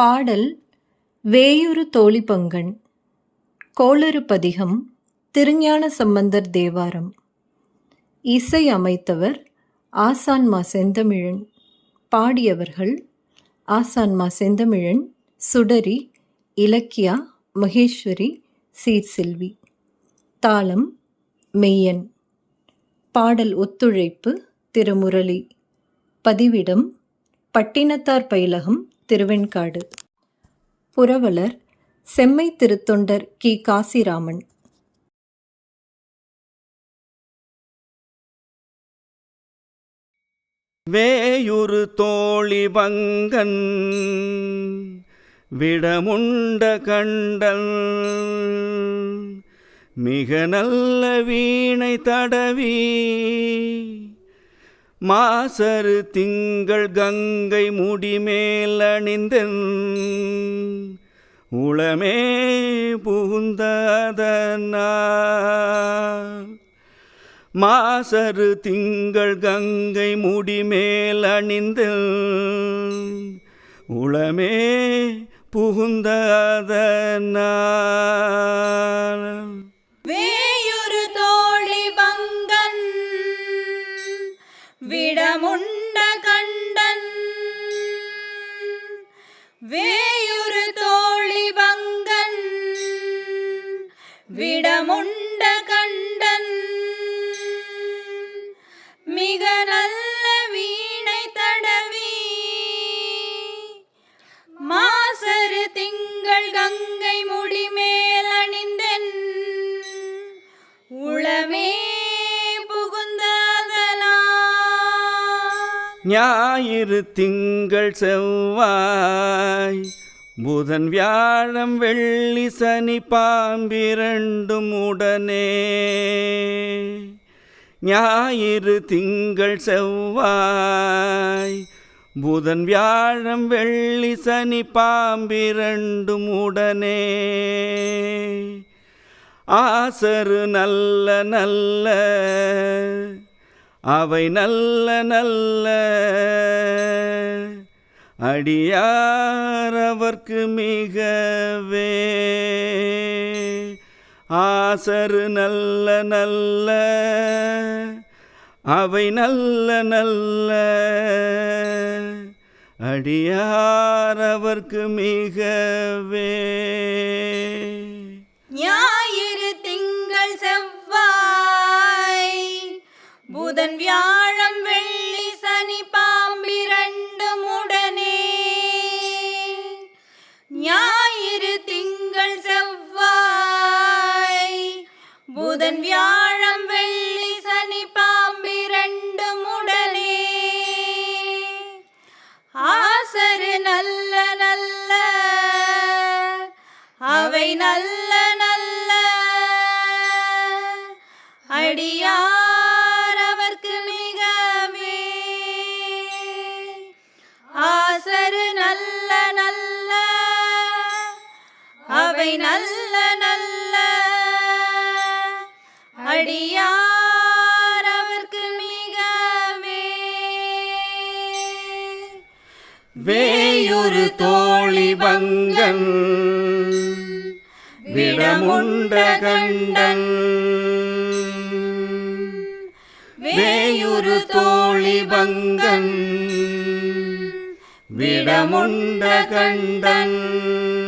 பாடல் வேயுறு தோழிபங்கன். கோளறு பதிகம் திருஞான சம்பந்தர் தேவாரம். இசை அமைத்தவர் ஆசான்மா செந்தமிழன். பாடியவர்கள் ஆசான்மா செந்தமிழன் சுடரி இலக்கியா மகேஸ்வரி சீர்செல்வி. தாளம் மெய்யன். பாடல் ஒத்துழைப்பு திருமுரளி. பதிவிடம் பட்டினத்தார் பயிலகம் திருவெண்காடு. புரவலர் செம்மை திருத்தொண்டர் கி. காசிராமன். வேயுறு தோழி பங்கன் விடமுண்ட கண்டன் மிக நல்ல வீணை தடவி மாசரு திங்கள் கங்கை முடிமேல் அணிந்தன். உளமே புகுந்ததனால் மாசரு திங்கள் கங்கை முடிமேல் அணிந்து உளமே புகுந்ததனால் விடமுண்ட கண்டன் வேயுறு தோழி பங்கன் ஞாயிறு திங்கள் செவ்வாய். புதன் வியாழம் வெள்ளி சனி பாம்பிரண்டும் உடனே. ஞாயிறு திங்கள் செவ்வாய். புதன் வியாழம் வெள்ளி சனி பாம்பிரண்டும் உடனே. ஆசரு நல்ல நல்ல அவை நல்ல நல்ல அடியார் அவர்க்கு மிகவே. ஆசரு நல்ல நல்ல அவை நல்ல நல்ல அடியார் அவர்க்கு மிகவே. புதன் வியாழம் வெள்ளி சனி பாம்பிரண்டும் உடனே. ஞாயிறு திங்கள் செவ்வாய். புதன் வியாழம் வெள்ளி சனி பாம்பிரண்டும் உடனே. ஆசரு நல்ல நல்ல. அவை நல்ல நல்ல. அடியா அவை நல்ல நல்ல. அடியார் அவர்க்கு மிகவே. வேயுறு தோழி பங்கன் விடமுண்ட கண்டன். வேயுரு தோழி பங்கன் விடமுண்ட கண்டன்.